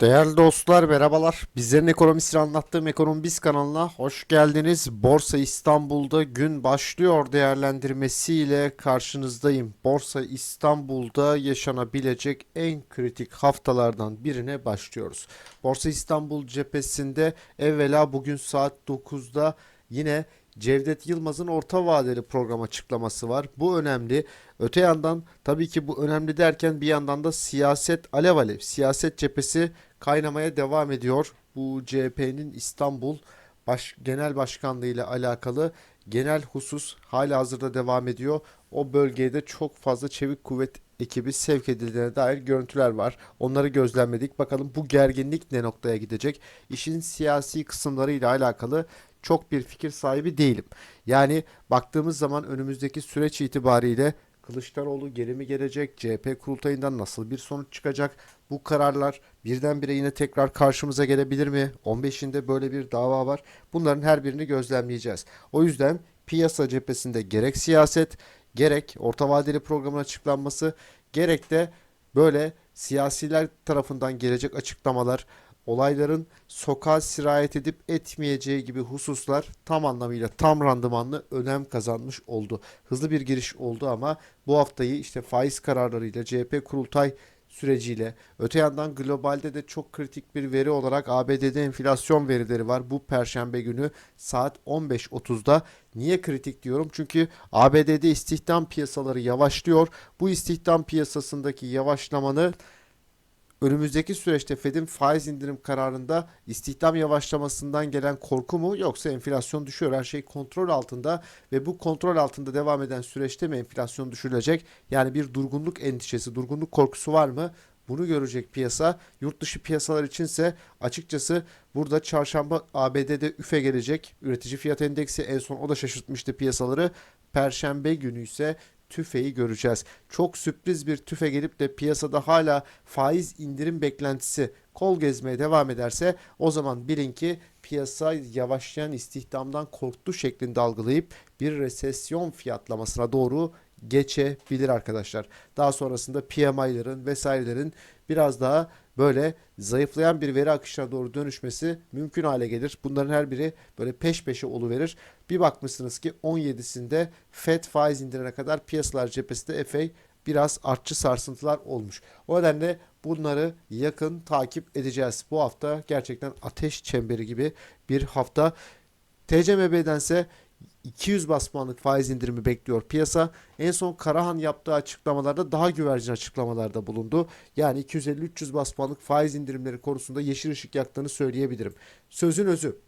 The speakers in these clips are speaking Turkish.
Değerli dostlar merhabalar. Bizlerin ekonomisini anlattığım Ekonomi Biz kanalına hoş geldiniz. Borsa İstanbul'da gün başlıyor değerlendirmesiyle karşınızdayım. Borsa İstanbul'da yaşanabilecek en kritik haftalardan birine başlıyoruz. Borsa İstanbul cephesinde evvela bugün saat 9'da yine Cevdet Yılmaz'ın orta vadeli program açıklaması var. Bu önemli. Öte yandan tabii ki bu önemli derken bir yandan da siyaset alev alev. Siyaset cephesi kaynamaya devam ediyor. Bu CHP'nin İstanbul Baş, Genel Başkanlığı ile alakalı genel husus hala hazırda devam ediyor. O bölgeye de çok fazla çevik kuvvet ekibi sevk edildiğine dair görüntüler var. Onları gözlemledik. Bakalım bu gerginlik ne noktaya gidecek? İşin siyasi kısımlarıyla alakalı çok bir fikir sahibi değilim. Yani baktığımız zaman önümüzdeki süreç itibariyle Kılıçdaroğlu geri mi gelecek? CHP kurultayından nasıl bir sonuç çıkacak? Bu kararlar birdenbire yine tekrar karşımıza gelebilir mi? 15'inde böyle bir dava var. Bunların her birini gözlemleyeceğiz. O yüzden piyasa cephesinde gerek siyaset, gerek orta vadeli programın açıklanması, gerek de böyle siyasiler tarafından gelecek açıklamalar, olayların sokağa sirayet edip etmeyeceği gibi hususlar tam anlamıyla tam randımanlı önem kazanmış oldu. Hızlı bir giriş oldu ama bu haftayı işte faiz kararlarıyla CHP kurultay süreciyle öte yandan globalde de çok kritik bir veri olarak ABD'de enflasyon verileri var. Bu perşembe günü saat 15.30'da. Niye kritik diyorum? Çünkü ABD'de istihdam piyasaları yavaşlıyor. Bu istihdam piyasasındaki yavaşlamanı önümüzdeki süreçte Fed'in faiz indirim kararında istihdam yavaşlamasından gelen korku mu yoksa enflasyon düşüyor her şey kontrol altında ve bu kontrol altında devam eden süreçte mi enflasyon düşürülecek? Yani bir durgunluk endişesi, durgunluk korkusu var mı? Bunu görecek piyasa. Yurt dışı piyasalar içinse açıkçası burada çarşamba ABD'de üfe gelecek. Üretici fiyat endeksi en son o da şaşırtmıştı piyasaları. Perşembe günü ise tüfeği göreceğiz. Çok sürpriz bir tüfe gelip de piyasada hala faiz indirim beklentisi kol gezmeye devam ederse o zaman bilin ki piyasa yavaşlayan istihdamdan korktu şeklinde algılayıp bir resesyon fiyatlamasına doğru geçebilir arkadaşlar. Daha sonrasında PMI'ların vesairelerin biraz daha böyle zayıflayan bir veri akışına doğru dönüşmesi mümkün hale gelir. Bunların her biri böyle peş peşe oluverir. Bir bakmışsınız ki 17'sinde FED faiz indirene kadar piyasalar cephesinde epey biraz artçı sarsıntılar olmuş. O nedenle bunları yakın takip edeceğiz. Bu hafta gerçekten ateş çemberi gibi bir hafta. TCMB'dense 200 bas puanlık faiz indirimi bekliyor piyasa. En son Karahan yaptığı açıklamalarda daha güvercin açıklamalarda bulundu. Yani 250-300 bas puanlık faiz indirimleri konusunda yeşil ışık yaktığını söyleyebilirim. Sözün özü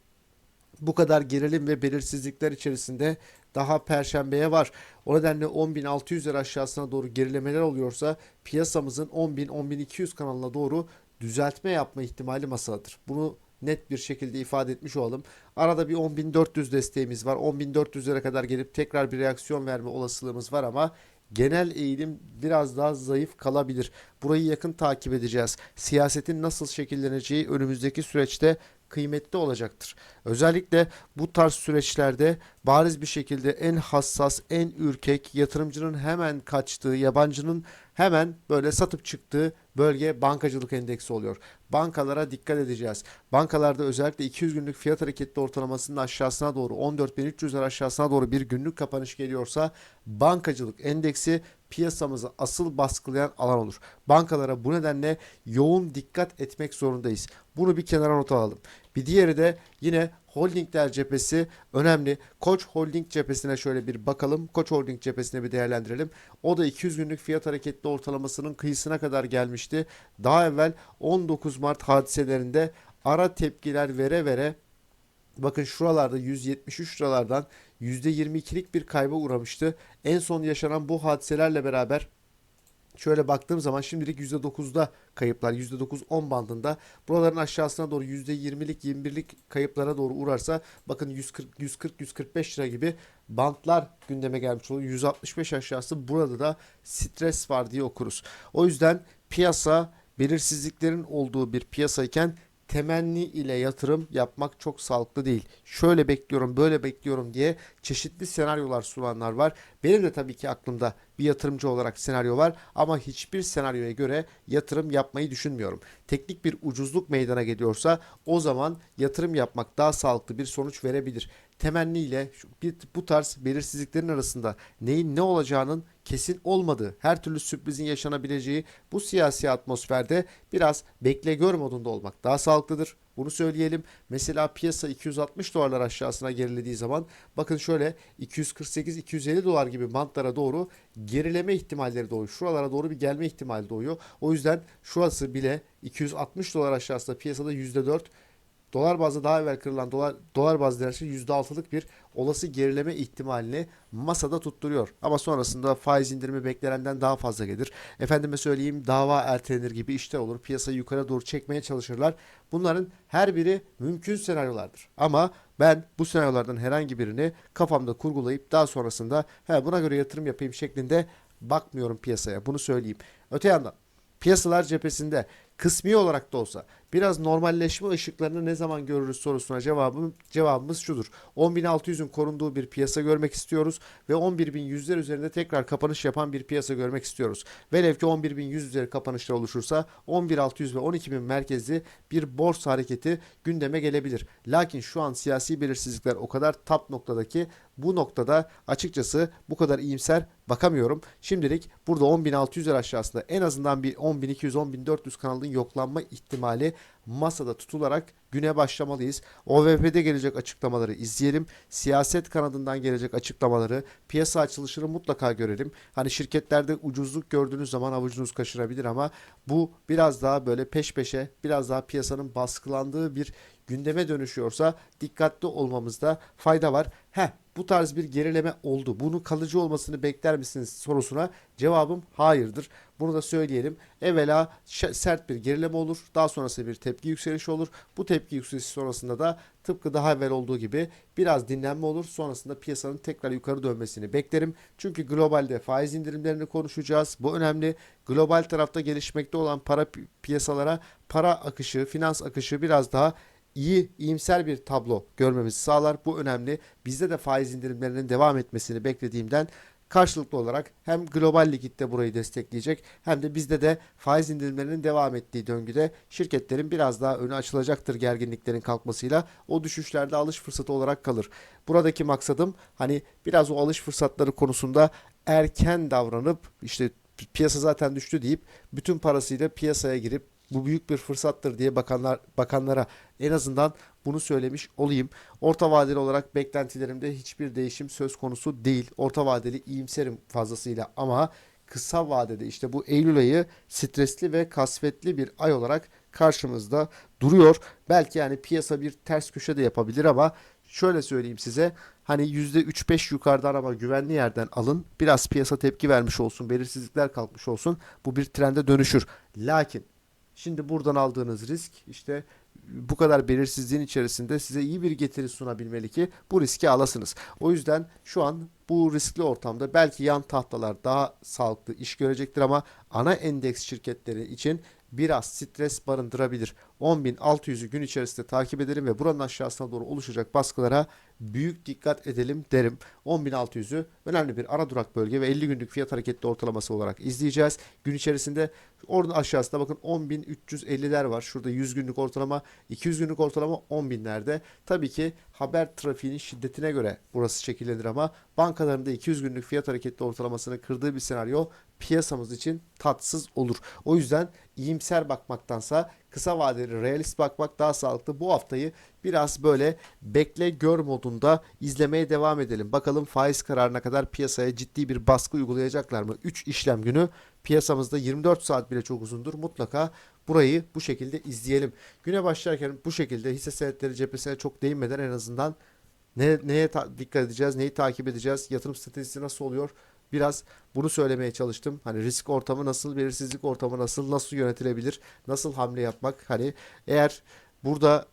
bu kadar gerilim ve belirsizlikler içerisinde daha perşembeye var. O nedenle 10.600 lira aşağısına doğru gerilemeler oluyorsa piyasamızın 10.000-10.200 kanalına doğru düzeltme yapma ihtimali masadadır. Bunu net bir şekilde ifade etmiş olalım. Arada bir 10.400 desteğimiz var. 10.400'lere kadar gelip tekrar bir reaksiyon verme olasılığımız var ama genel eğilim biraz daha zayıf kalabilir. Burayı yakın takip edeceğiz. Siyasetin nasıl şekilleneceği önümüzdeki süreçte kıymetli olacaktır. Özellikle bu tarz süreçlerde bariz bir şekilde en hassas, en ürkek, yatırımcının hemen kaçtığı, yabancının hemen böyle satıp çıktığı bölge bankacılık endeksi oluyor. Bankalara dikkat edeceğiz. Bankalarda özellikle 200 günlük fiyat hareketli ortalamasının aşağısına doğru 14.300'ler aşağısına doğru bir günlük kapanış geliyorsa bankacılık endeksi piyasamızı asıl baskılayan alan olur. Bankalara bu nedenle yoğun dikkat etmek zorundayız. Bunu bir kenara not alalım. Bir diğeri de yine holdingler cephesi önemli. Koç Holding cephesine şöyle bir bakalım. Koç Holding cephesine bir değerlendirelim. O da 200 günlük fiyat hareketli ortalamasının kıyısına kadar gelmişti. Daha evvel 19 Mart hadiselerinde ara tepkiler vere vere Bakın şuralarda 173 liralardan %22'lik bir kayba uğramıştı. En son yaşanan bu hadiselerle beraber Şöyle baktığım zaman şimdilik %9'da kayıplar %9-10 bandında. Buraların aşağısına doğru %20'lik 21'lik kayıplara doğru uğrarsa bakın 140 140 145 lira gibi bantlar gündeme gelmiş oluyor. 165 aşağısı burada da stres var diye okuruz. O yüzden piyasa belirsizliklerin olduğu bir piyasayken temenni ile yatırım yapmak çok sağlıklı değil. Şöyle bekliyorum, böyle bekliyorum diye çeşitli senaryolar sunanlar var. Benim de tabii ki aklımda bir yatırımcı olarak senaryo var ama hiçbir senaryoya göre yatırım yapmayı düşünmüyorum. Teknik bir ucuzluk meydana geliyorsa o zaman yatırım yapmak daha sağlıklı bir sonuç verebilir. Temenniyle bu tarz belirsizliklerin arasında neyin ne olacağının kesin olmadığı, her türlü sürprizin yaşanabileceği bu siyasi atmosferde biraz bekle gör modunda olmak daha sağlıklıdır. Bunu söyleyelim. Mesela piyasa 260 dolarlar aşağısına gerilediği zaman bakın şöyle 248-250 dolar gibi bantlara doğru gerileme ihtimalleri doğuyor. Şuralara doğru bir gelme ihtimali doğuyor. O yüzden şurası bile 260 dolar aşağısında piyasada %4 Dolar bazda daha evvel kırılan dolar, dolar bazlı dirençli %6'lık bir olası gerileme ihtimalini masada tutturuyor. Ama sonrasında faiz indirimi beklenenden daha fazla gelir. Efendime söyleyeyim dava ertelenir gibi işler olur. Piyasayı yukarı doğru çekmeye çalışırlar. Bunların her biri mümkün senaryolardır. Ama ben bu senaryolardan herhangi birini kafamda kurgulayıp daha sonrasında He, buna göre yatırım yapayım şeklinde bakmıyorum piyasaya. Bunu söyleyeyim. Öte yandan piyasalar cephesinde kısmi olarak da olsa biraz normalleşme ışıklarını ne zaman görürüz sorusuna cevabım, cevabımız şudur. 10.600'ün korunduğu bir piyasa görmek istiyoruz ve 11.100'ler üzerinde tekrar kapanış yapan bir piyasa görmek istiyoruz. Velev ki 11.100 üzeri kapanışlar oluşursa 11.600 ve 12.000 merkezli bir borsa hareketi gündeme gelebilir. Lakin şu an siyasi belirsizlikler o kadar tap noktadaki bu noktada açıkçası bu kadar iyimser bakamıyorum. Şimdilik burada 10.600'ler aşağısında en azından bir 10.200-10.400 kanalının yoklanma ihtimali masada tutularak güne başlamalıyız. OVP'de gelecek açıklamaları izleyelim. Siyaset kanadından gelecek açıklamaları, piyasa açılışını mutlaka görelim. Hani şirketlerde ucuzluk gördüğünüz zaman avucunuz kaşırabilir ama bu biraz daha böyle peş peşe, biraz daha piyasanın baskılandığı bir gündeme dönüşüyorsa dikkatli olmamızda fayda var. Heh, bu tarz bir gerileme oldu. Bunun kalıcı olmasını bekler misiniz sorusuna cevabım hayırdır. Bunu da söyleyelim. Evvela sert bir gerileme olur. Daha sonrasında bir tepki yükselişi olur. Bu tepki yükselişi sonrasında da tıpkı daha evvel olduğu gibi biraz dinlenme olur. Sonrasında piyasanın tekrar yukarı dönmesini beklerim. Çünkü globalde faiz indirimlerini konuşacağız. Bu önemli. Global tarafta gelişmekte olan para pi- piyasalara para akışı, finans akışı biraz daha iyi, iyimser bir tablo görmemizi sağlar. Bu önemli. Bizde de faiz indirimlerinin devam etmesini beklediğimden karşılıklı olarak hem global likitte burayı destekleyecek hem de bizde de faiz indirimlerinin devam ettiği döngüde şirketlerin biraz daha önü açılacaktır gerginliklerin kalkmasıyla. O düşüşlerde alış fırsatı olarak kalır. Buradaki maksadım hani biraz o alış fırsatları konusunda erken davranıp işte piyasa zaten düştü deyip bütün parasıyla piyasaya girip bu büyük bir fırsattır diye bakanlar bakanlara en azından bunu söylemiş olayım. Orta vadeli olarak beklentilerimde hiçbir değişim söz konusu değil. Orta vadeli iyimserim fazlasıyla ama kısa vadede işte bu Eylül ayı stresli ve kasvetli bir ay olarak karşımızda duruyor. Belki yani piyasa bir ters köşe de yapabilir ama şöyle söyleyeyim size. Hani %3-5 yukarıdan ama güvenli yerden alın. Biraz piyasa tepki vermiş olsun. Belirsizlikler kalkmış olsun. Bu bir trende dönüşür. Lakin Şimdi buradan aldığınız risk işte bu kadar belirsizliğin içerisinde size iyi bir getiri sunabilmeli ki bu riski alasınız. O yüzden şu an bu riskli ortamda belki yan tahtalar daha sağlıklı iş görecektir ama ana endeks şirketleri için biraz stres barındırabilir. 10.600'ü gün içerisinde takip edelim ve buranın aşağısına doğru oluşacak baskılara büyük dikkat edelim derim. 10.600'ü önemli bir ara durak bölge ve 50 günlük fiyat hareketli ortalaması olarak izleyeceğiz. Gün içerisinde Orada aşağısında bakın 10.350'ler var. Şurada 100 günlük ortalama, 200 günlük ortalama 10.000'lerde. Tabii ki haber trafiğinin şiddetine göre burası şekillenir ama bankalarında 200 günlük fiyat hareketli ortalamasını kırdığı bir senaryo piyasamız için tatsız olur. O yüzden iyimser bakmaktansa kısa vadeli realist bakmak daha sağlıklı. Bu haftayı biraz böyle bekle gör modunda izlemeye devam edelim. Bakalım faiz kararına kadar piyasaya ciddi bir baskı uygulayacaklar mı? 3 işlem günü piyasamızda 24 saat bile çok uzundur. Mutlaka burayı bu şekilde izleyelim. Güne başlarken bu şekilde hisse senetleri cephesine çok değinmeden en azından ne, neye dikkat edeceğiz, neyi takip edeceğiz, yatırım stratejisi nasıl oluyor? Biraz bunu söylemeye çalıştım. Hani risk ortamı nasıl, belirsizlik ortamı nasıl, nasıl yönetilebilir, nasıl hamle yapmak? Hani eğer burada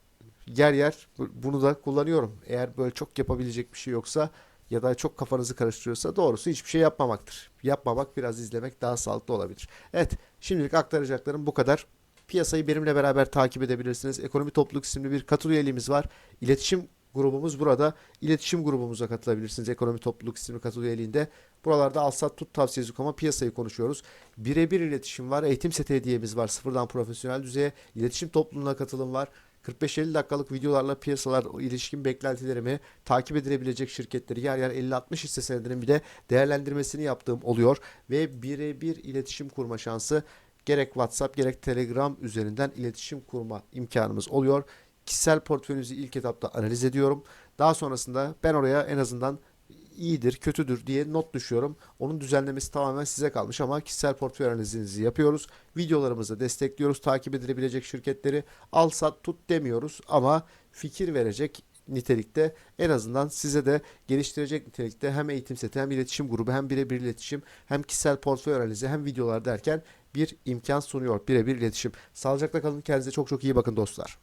yer yer bu- bunu da kullanıyorum. Eğer böyle çok yapabilecek bir şey yoksa ya da çok kafanızı karıştırıyorsa doğrusu hiçbir şey yapmamaktır. Yapmamak biraz izlemek daha sağlıklı olabilir. Evet şimdilik aktaracaklarım bu kadar. Piyasayı benimle beraber takip edebilirsiniz. Ekonomi Topluluk isimli bir katıl üyeliğimiz var. İletişim grubumuz burada. İletişim grubumuza katılabilirsiniz. Ekonomi Topluluk isimli katıl üyeliğinde. Buralarda alsat tut tavsiyesi ama piyasayı konuşuyoruz. Birebir iletişim var. Eğitim seti hediyemiz var. Sıfırdan profesyonel düzeye. İletişim topluluğuna katılım var. 45-50 dakikalık videolarla piyasalar ilişkin beklentilerimi takip edilebilecek şirketleri yer yer 50-60 hisse senedinin bir de değerlendirmesini yaptığım oluyor ve birebir iletişim kurma şansı gerek WhatsApp gerek Telegram üzerinden iletişim kurma imkanımız oluyor. Kişisel portföyünüzü ilk etapta analiz ediyorum. Daha sonrasında ben oraya en azından iyidir, kötüdür diye not düşüyorum. Onun düzenlemesi tamamen size kalmış ama kişisel portföy analizinizi yapıyoruz. Videolarımızı destekliyoruz. Takip edilebilecek şirketleri al sat tut demiyoruz ama fikir verecek nitelikte en azından size de geliştirecek nitelikte hem eğitim seti hem iletişim grubu hem birebir iletişim hem kişisel portföy analizi hem videolar derken bir imkan sunuyor birebir iletişim. Sağlıcakla kalın kendinize çok çok iyi bakın dostlar.